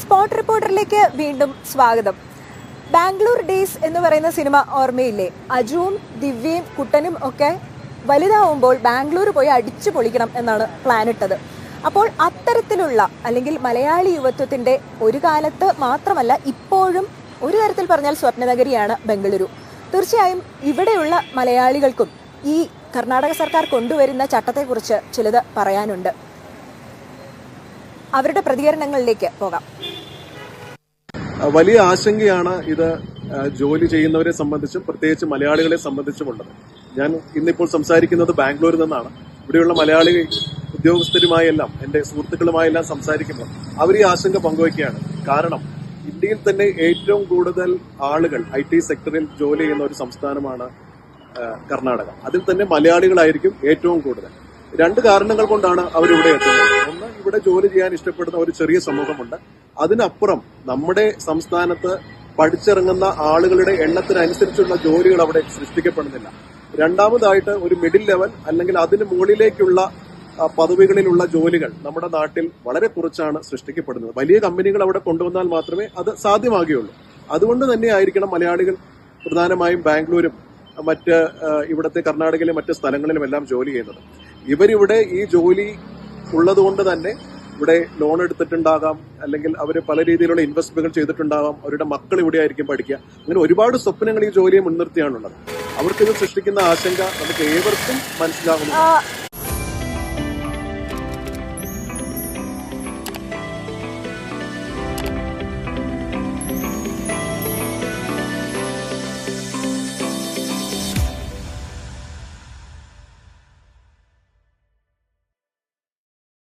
Spot റിപ്പോർട്ടറിലേക്ക് വീണ്ടും സ്വാഗതം. Bangalore days എന്ന് പറയുന്ന സിനിമ ഓർമ്മയില്ലേ? അജുവും ദിവ്യയും കുട്ടനും ഒക്കെ വലുതാവുമ്പോൾ ബാംഗ്ലൂർ പോയി അടിച്ചു പൊളിക്കണം എന്നാണ് പ്ലാൻ ഇട്ടത്. അപ്പോൾ അത്തരത്തിലുള്ള അല്ലെങ്കിൽ മലയാളി യുവത്വത്തിന്റെ ഒരു കാലത്ത് മാത്രമല്ല ഇപ്പോഴും ഒരു തരത്തിൽ പറഞ്ഞാൽ സ്വപ്നനഗരിയാണ് ബംഗളൂരു. തീർച്ചയായും ഇവിടെയുള്ള മലയാളികൾക്കും ഈ കർണാടക സർക്കാർ കൊണ്ടുവരുന്ന ചട്ടത്തെക്കുറിച്ച് ചിലത് പറയാനുണ്ട്. അവരുടെ പ്രതികരണങ്ങളിലേക്ക് പോകാം. വലിയ ആശങ്കയാണ് ഇത് ജോലി ചെയ്യുന്നവരെ സംബന്ധിച്ചും പ്രത്യേകിച്ച് മലയാളികളെ സംബന്ധിച്ചുമുള്ളത്. ഞാൻ ഇന്നിപ്പോൾ സംസാരിക്കുന്നത് ബാംഗ്ലൂരിൽ നിന്നാണ്. ഇവിടെയുള്ള മലയാളി ഉദ്യോഗസ്ഥരുമായെല്ലാം എന്റെ സുഹൃത്തുക്കളുമായെല്ലാം സംസാരിക്കുമ്പോൾ അവർ ഈ ആശങ്ക പങ്കുവയ്ക്കുകയാണ്. കാരണം ഇന്ത്യയിൽ തന്നെ ഏറ്റവും കൂടുതൽ ആളുകൾ ഐ ടി സെക്ടറിൽ ജോലി ചെയ്യുന്ന ഒരു സംസ്ഥാനമാണ് കർണാടക. അതിൽ തന്നെ മലയാളികളായിരിക്കും ഏറ്റവും കൂടുതൽ. രണ്ട് കാരണങ്ങൾ കൊണ്ടാണ് അവരിവിടെ എത്തുന്നത്. ഒന്ന് ഇവിടെ ജോലി ചെയ്യാൻ ഇഷ്ടപ്പെടുന്ന ഒരു ചെറിയ സമൂഹമുണ്ട്. അതിനപ്പുറം നമ്മുടെ സംസ്ഥാനത്ത് പഠിച്ചിറങ്ങുന്ന ആളുകളുടെ എണ്ണത്തിനനുസരിച്ചുള്ള ജോലികൾ അവിടെ സൃഷ്ടിക്കപ്പെടുന്നില്ല. രണ്ടാമതായിട്ട് ഒരു മിഡിൽ ലെവൽ അല്ലെങ്കിൽ അതിന് മുകളിലേക്കുള്ള പദവികളിലുള്ള ജോലികൾ നമ്മുടെ നാട്ടിൽ വളരെ കുറച്ചാണ് സൃഷ്ടിക്കപ്പെടുന്നത്. വലിയ കമ്പനികൾ അവിടെ കൊണ്ടുവന്നാൽ മാത്രമേ അത് സാധ്യമാകുകയുള്ളൂ. അതുകൊണ്ട് തന്നെ ആയിരിക്കണം മലയാളികൾ പ്രധാനമായും ബാംഗ്ലൂരും മറ്റ് ഇവിടുത്തെ കർണാടകയിലെ മറ്റ് സ്ഥലങ്ങളിലും എല്ലാം ജോലി ചെയ്യുന്നത്. ഇവരിവിടെ ഈ ജോലി ഉള്ളതുകൊണ്ട് തന്നെ ഇവിടെ ലോൺ എടുത്തിട്ടുണ്ടാകാം അല്ലെങ്കിൽ അവർ പല രീതിയിലുള്ള ഇൻവെസ്റ്റ്മെന്റ് ചെയ്തിട്ടുണ്ടാകാം അവരുടെ മക്കൾ ഇവിടെ ആയിരിക്കും പഠിക്കുക. അങ്ങനെ ഒരുപാട് സ്വപ്നങ്ങൾ ഈ ജോലിയെ മുൻനിർത്തിയാണുള്ളത്. അവർക്കിത് സൃഷ്ടിക്കുന്ന ആശങ്ക നമുക്ക് ഏവർക്കും മനസ്സിലാകുന്നു